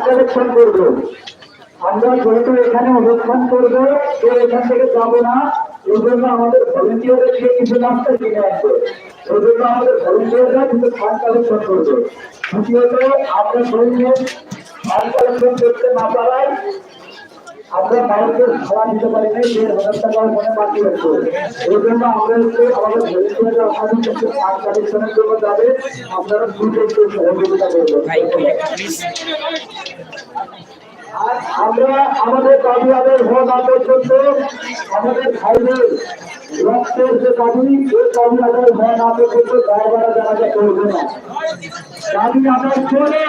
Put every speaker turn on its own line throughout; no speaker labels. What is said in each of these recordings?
Collection করব আমরা যেহেতু এখানে অনুষ্ঠান করব তো এখান থেকে যাব না এই জন্য আমাদের ভলেন্টিয়ারের থেকে কিছু নাস্তা কিনে আসবে ওই জন্য আমাদের ভলেন্টিয়াররা কিন্তু ফান্ড কালেকশন করবে দ্বিতীয়ত আমরা শরীরে ফান্ড কালেকশন করতে না পারায় আমরা মানুষকে খাওয়া দিতে পারি না দেড় হাজার টাকা মনে বাকি রাখব এই জন্য আমরা আমাদের ভলেন্টিয়াররা আমাদের কাছে কালেকশনের জন্য যাবে আপনারা দ্রুত একটু সহযোগিতা করবেন আর আমরা আমাদের দাবি আদায় হওয়া না পর্যন্ত আমাদের ভাইদের রক্তের যে দাবি এই দাবি আদায় হওয়া না পর্যন্ত দায়বারা জানাজা করবে না। দাবি আদায় করে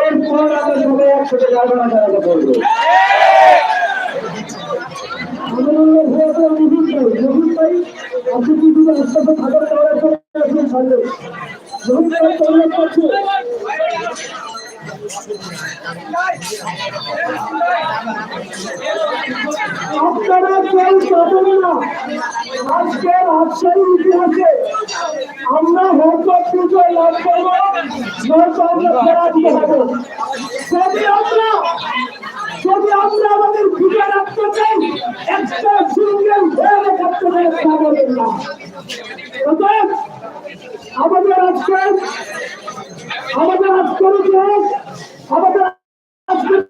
এরপর আমরা সবাই একসাথে জানাজা করব আপনারা কেউ যাবেন না। আজকে রাজশাহীর ইতিহাসে আমরা হয়তো পুজো লাভ করব পরাজিত হব যদি আমরা যদি আমরা আমাদের খুঁজে রাখতে চাই একটা সিঙ্গেল ভেবে থাকতে পারবেন না অতএব আমাদের আজকে আমাদের আজকের ইতিহাস আমাদের আজকের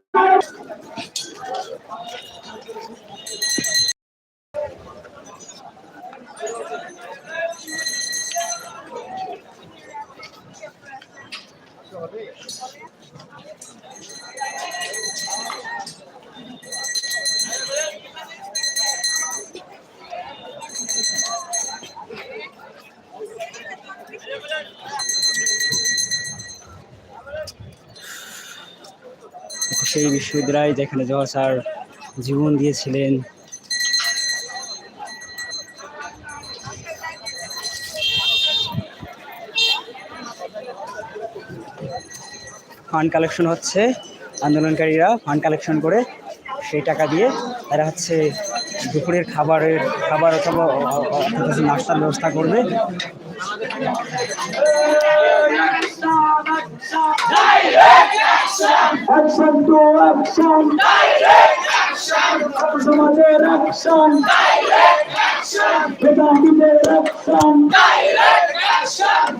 সেই বিশ্ববিদ্যালয় যেখানে জওয়ার স্যার জীবন দিয়েছিলেন। ফান্ড কালেকশন হচ্ছে, আন্দোলনকারীরা ফান্ড কালেকশন করে সেই টাকা দিয়ে তারা হচ্ছে দুপুরের খাবারের খাবার অথবা অ- ব্যবস্থা করবে। নাস্তার ব্যবস্থা করবে
অ্যাকশন টু অ্যাকশন সমাজের অ্যাকশন বেকারদের অ্যাকশন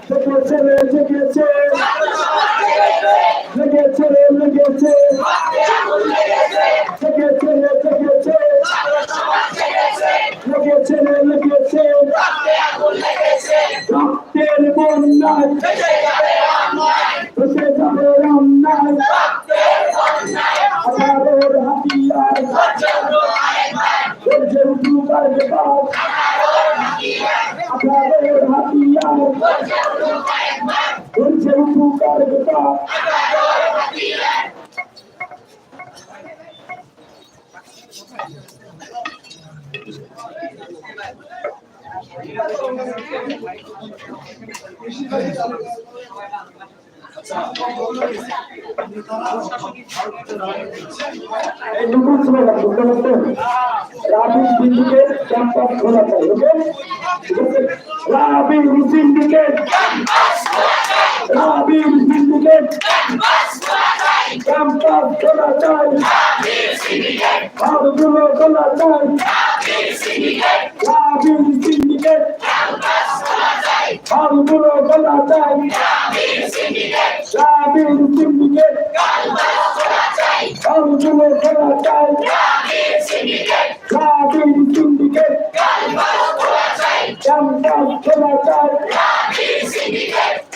জেগেছে রে জেগেছে জেগেছে রে জেগেছে গর্জে উঠুক আর বেবাদ এই নতুন স্লোগান বুঝতে পারছেন রাবিন সিন্ডিকেট ক্যাম্পাস খোলা চাই ওকে রাবিন সিন্ডিকেট রাবিন সিন্ডিকেট ক্যাম্পাস খোলা চাই ঘরগুলো খোলা চাই রাবিন সিন্ডিকেট ঘরগুলো খোলা চাই রাবিন সিন্ডিকেট ঘরগুলো খোলা চাই রাবিন সিন্ডিকেট ক্যাম্পাস খোলা চাই ক্যাম্পাস খোলা চাই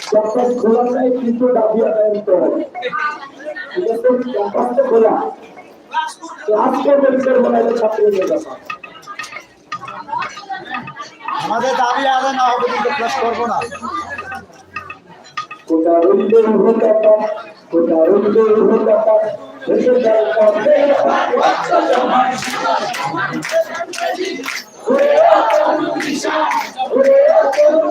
কিন্তু দাবি আদায় করতে হবে ঠিক আছে? ক্যাম্পাসটা খোলা। ক্লাস করবেন বলা যায় ছাত্রদের ব্যাপার।
আমাদের দাবি আদায় না হবে কিন্তু প্লাস করব না।
কোটা রইলে হতাটা কোটা রইলে হতাটা হেসে যায় কবে বাচ্চা জমায় ওরে আতরু দিশা ওরে আতরু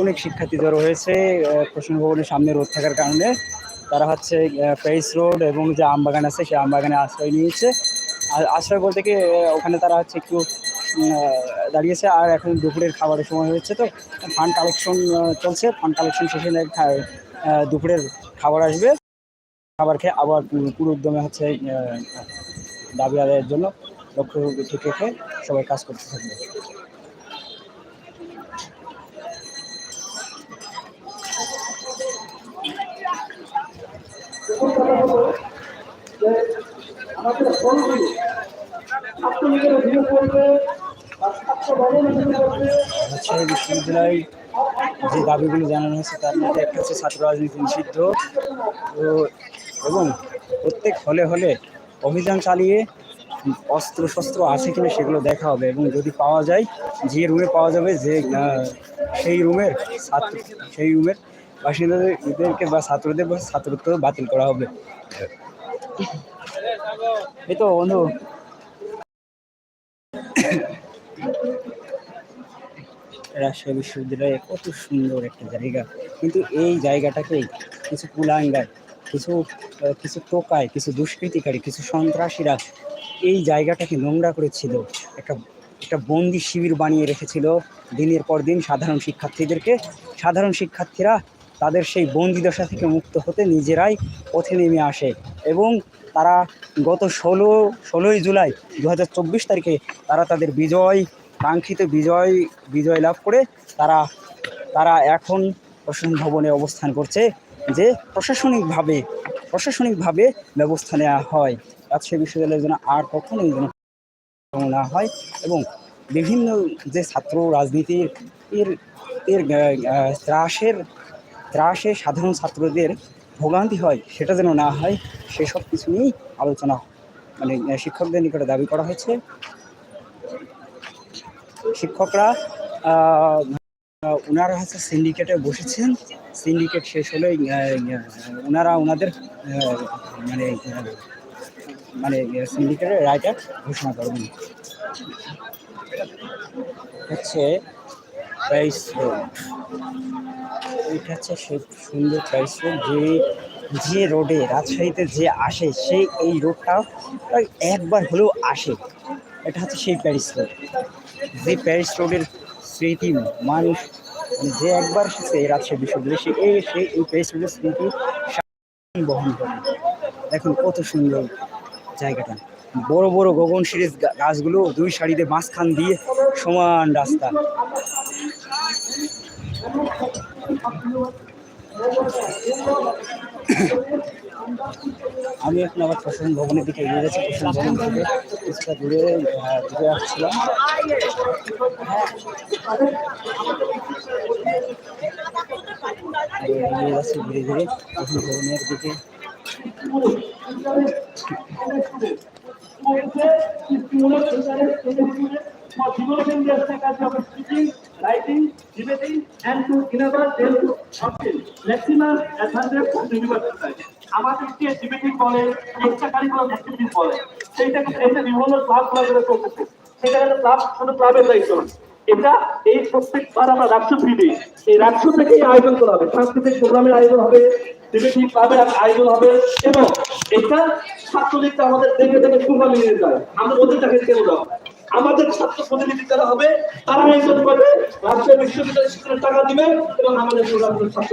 অনেক শিক্ষার্থী জড়ো হয়েছে প্রসন্ন ভবনের সামনে রোদ থাকার কারণে। তারা হচ্ছে প্যারিস রোড এবং যে আমবাগান আছে, সেই আমবাগানে আশ্রয় নিয়েছে। আর আশ্রয় বলতে কি ওখানে তারা হচ্ছে একটু দাঁড়িয়েছে। আর এখন দুপুরের খাবারের সময় হয়েছে তো। ফান্ড কালেকশন চলছে। ফান্ড কালেকশন শেষে দুপুরের খাবার আসবে। খাবার খেয়ে আবার পুরো উদ্যমে হচ্ছে দাবি আদায়ের জন্য লক্ষ্য ঠিক রেখে সবাই কাজ করতে থাকবে।
আমাদের বন্ধু ছাত্র নিজেরা ভিড় করবে আর ছাত্র ভবন ভিড় করবে
রাজশাহী বিশ্ববিদ্যালয় যে দাবিগুলো জানানো হয়েছে, তার মধ্যে একটা হচ্ছে ছাত্র রাজনীতি নিষিদ্ধ। তো এবং প্রত্যেক হলে হলে অভিযান চালিয়ে অস্ত্র শস্ত্র আছে কিনা সেগুলো দেখা হবে এবং যদি পাওয়া যায়, যে রুমে পাওয়া যাবে, যে সেই রুমের ছাত্র, সেই রুমের বাসিন্দাদেরকে বা ছাত্রদের ছাত্রত্ব বাতিল করা হবে। এই তো বন্ধু রাজশাহী বিশ্ববিদ্যালয়ে কত সুন্দর একটা জায়গা। কিন্তু এই জায়গাটাকেই কিছু কুলাঙ্গার, কিছু কিছু টোকায়, কিছু দুষ্কৃতিকারী, কিছু সন্ত্রাসীরা এই জায়গাটাকে নোংরা করেছিল। একটা একটা বন্দি শিবির বানিয়ে রেখেছিল। দিনের পর দিন সাধারণ শিক্ষার্থীদেরকে, সাধারণ শিক্ষার্থীরা তাদের সেই বন্দি দশা থেকে মুক্ত হতে নিজেরাই পথে নেমে আসে এবং তারা গত ষোলো, ষোলোই জুলাই দু হাজার চব্বিশ তারিখে তারা তাদের বিজয় কাঙ্ক্ষিত বিজয় বিজয় লাভ করে তারা তারা এখন প্রশাসন ভবনে অবস্থান করছে যে প্রশাসনিকভাবে প্রশাসনিকভাবে ব্যবস্থা নেওয়া হয়। রাজশাহী বিশ্ববিদ্যালয়ের জন্য আর কখনোই যেন না হয় এবং বিভিন্ন যে ছাত্র রাজনীতির, এর এর ত্রাসের ত্রাসে সাধারণ ছাত্রদের ভোগান্তি হয়, সেটা যেন না হয়, সেসব কিছু নিয়েই আলোচনা মানে শিক্ষকদের নিকটে দাবি করা হয়েছে। শিক্ষকরা ওনারা হচ্ছে সিন্ডিকেটে বসেছেন। সিন্ডিকেট শেষ হলে ওনারা ওনাদের মানে মানে সিন্ডিকেটের রায়টা ঘোষণা করবেন হচ্ছে প্রাইস এইটা হচ্ছে সুন্দর প্রাইস রোড যে যে রোডে রাজশাহীতে যে আসে সেই এই রোডটা একবার হলেও আসে। এটা হচ্ছে সেই প্যারিস রোড যে প্যারিস রোডের স্মৃতি মানুষ মানে যে একবার এই রাজশাহী বিশ্ববিদ্যালয়ে সে এই সে এই প্যারিস রোডের স্মৃতি বহন করে। দেখুন কত সুন্দর জায়গাটা। বড় বড় গগন সিরিজ গাছগুলো দুই সারিতে মাঝখান দিয়ে সমান রাস্তা। আমি এখন আবার প্রশাসন ভবনের দিকে এগিয়ে যাচ্ছি প্রশাসন ভবন থেকে কিছুটা দূরে দূরে আসছিলাম এগিয়ে যাচ্ছি ধীরে ধীরে প্রশাসন ভবনের দিকে
লাইটিং ডিবেটিং
and. আমাদের যে ডিবেটিং বলে এক্সট্রা কারিকুলাম অ্যাক্টিভিটিস বলে। সেইটাকে এটা আয়োজন করা হবে। সাংস্কৃতিক প্রোগ্রামের আয়োজন হবে আয়োজন হবে, এবং এটা ছাত্রলীগটা আমাদের দেখে দেখে কুরবানি নিয়ে যায়। আমরা ওদের টাকা কেন দাও আমাদের ছাত্র প্রতিনিধি যারা হবে, তারা আয়োজন করবে। রাষ্ট্রীয় বিশ্ববিদ্যালয় শিক্ষার টাকা দিবে, এবং আমাদের প্রোগ্রামগুলো ছাত্র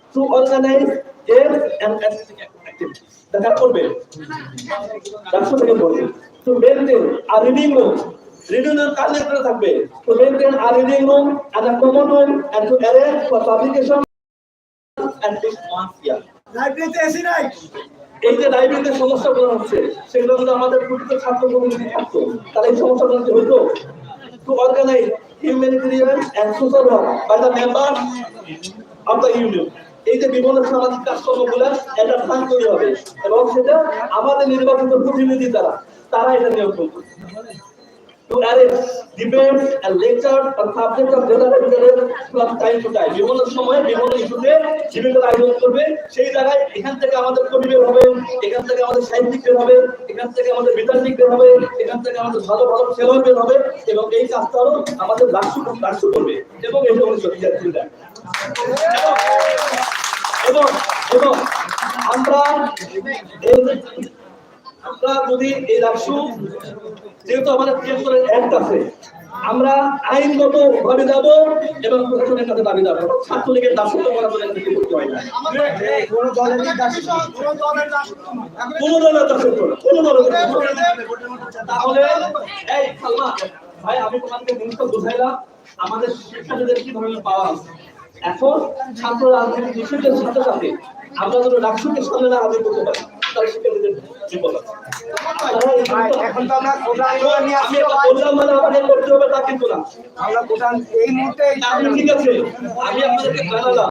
to organise games and activities এটা কারা করবে রাষ্ট্র থেকে বলবে to maintain a reading room reading room কার নেতৃত্বে থাকবে to maintain a reading room and a common room and to arrange for publication at least once year.
লাইব্রেরিতে এসি নাই
এই যে লাইব্রেরিতে সমস্যাগুলো হচ্ছে সেগুলো যদি আমাদের প্রকৃত ছাত্র কমিউনিটি থাকতো। তাহলে এই সমস্যাগুলো হতো to organise humanitarian and social work by the member of the union এই যে বিভিন্ন সামাজিক কাজকর্মগুলো ফান্ড তৈরি হবে। এবং সেটা আমাদের নির্বাচিত প্রতিনিধি দ্বারা তারা এটা নিয়ন্ত্রণ করবে। জীবিকার আয়োজন করবে, সেই জায়গায় এখান থেকে আমাদের কবি হবে, এখান থেকে আমাদের সাহিত্যিক বের হবে, এখান থেকে আমাদের বিতান্তিক বের হবে, এখান থেকে আমাদের ভালো ভালো খেলোয়াড় বের হবে, এবং এই কাজটাও আমাদের রাষ্ট্র করবে, এবং এটা উনিশশো তিয়াত্তর এবং আমরা আমরা যদি এই রাষ্ট্র যেহেতু আমাদের তিয়াত্তরের অ্যাক্ট আছে আমরা আইনগত ভাবে যাব এবং প্রশাসনের কাছে দাবি যাব ছাত্রলীগের দাসত্ব করা বলে করতে হয় না।
কোন দলের দাস
কোন দলের দাসত্ব কোন দলের তাহলে এই সালমা ভাই আমি তোমাকে জিনিসটা বুঝাইলাম। আমাদের শিক্ষার্থীদের কি ধরনের পাওয়া আছে? এখন ছাত্র রাজনীতি সাথে সাথে আমরা যদি রাষ্ট্রকে সামনে না হাজির করতে পারি তাহলে শিক্ষার্থীদের
এখন তো আমরা নিয়ে
বললাম মানে আমাদের করতে হবে তা কিন্তু না।
আমরা কোরআন এই মুহূর্তে
ঠিক আছে আমি আপনাদেরকে জানালাম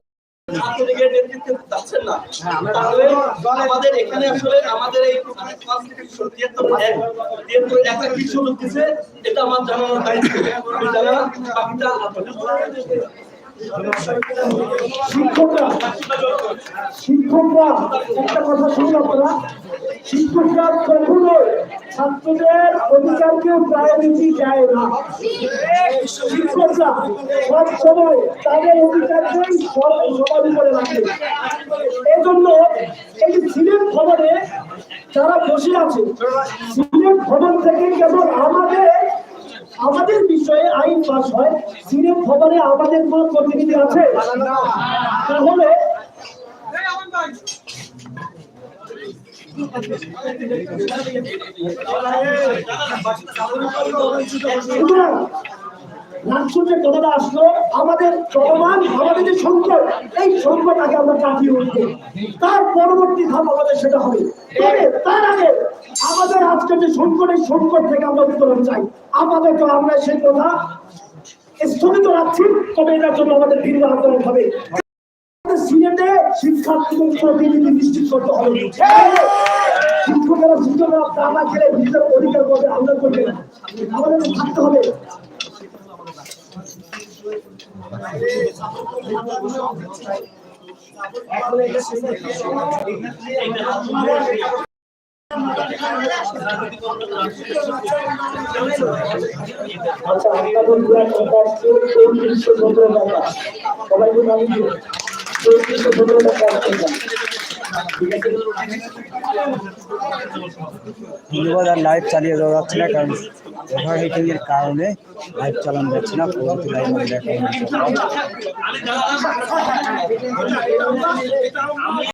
ছাত্রলীগের নেতৃত্বে যাচ্ছেন না। তাহলে আমাদের এখানে আসলে আমাদের এই তিয়াত্তর একটা কি সুযোগ দিছে এটা আমার জানানোর দায়িত্ব। বাকিটা
শিক্ষকরা শিক্ষকরা, একটা কথা শুনুন আপনারা। শিক্ষকরা কখনো ছাত্রদের অধিকারকে প্রায়োরিটি দেয় না। শিক্ষকরা সব সময় তাদের অধিকারকেই সব সবার উপরে রাখে। এজন্য এই সিলেট ভবনে যারা বসে আছে, সিলেট ভবন থেকে কেবল আমাদের আইন পাস হয় সিনেট ভবনে আমাদের কোন প্রতিনিধি আছে, তাহলে আমাদের চলমান আমাদের যে সংকট, এই সংকট আগে আমরা কাটিয়ে উঠবো। তার পরবর্তী ধাপ আমাদের সেটা হবে। তবে তার আগে আমাদের আজকে যে সংকট, এই সংকট থেকে আমরা উত্তরণ চাই। আমাদেরকে আমরা সেই কথা স্থগিত রাখছি তবে এটার জন্য আমাদের দীর্ঘ আন্দোলন হবে। সিনেটে শিক্ষার্থীদের প্রতিনিধি নিশ্চিত করতে হবে। শিক্ষকেরা শিক্ষকরা টাকা খেলে নিজের অধিকার করবে আমরা করবে না। আমাদের থাকতে হবে।
আর লাইভ চালিয়ে দেওয়া যাচ্ছে না, কারণ ওভার হিটিং এর কারণে লাইভ চালানো যাচ্ছে না পরবর্তী লাইভ আমি দেখা